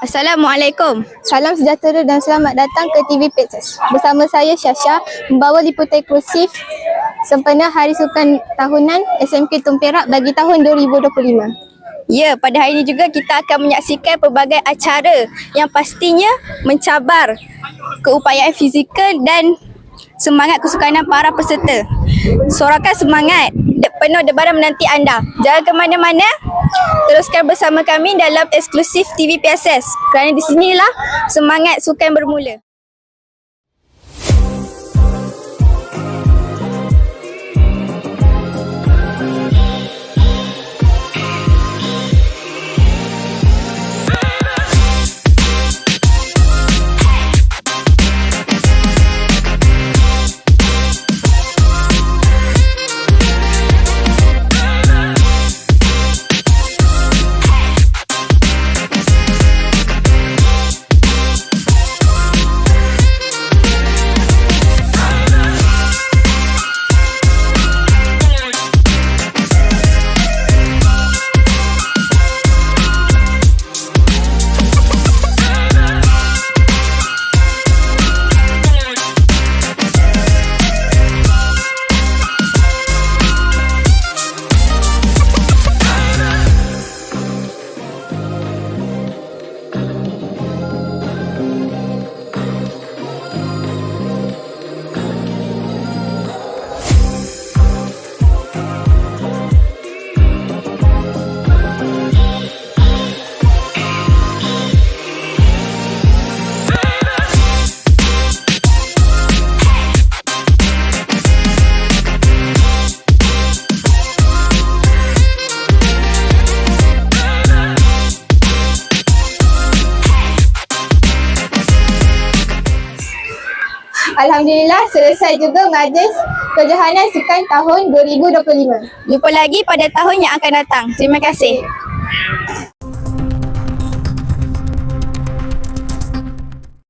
Assalamualaikum. Salam sejahtera dan selamat datang ke TV Pixels. Bersama saya Syasha membawa liputan eksklusif sempena Hari Sukan Tahunan SMK Tumperak bagi tahun 2025. Ya, pada hari ini juga kita akan menyaksikan pelbagai acara yang pastinya mencabar keupayaan fizikal dan semangat kesukanan para peserta. Sorakan semangat, penuh debaran menanti anda. Jangan ke mana-mana, teruskan bersama kami dalam eksklusif TV PSS. Kerana di sinilah semangat sukan bermula. Alhamdulillah selesai juga majlis kejohanan Sukan tahun 2025. Jumpa lagi pada tahun yang akan datang. Terima kasih.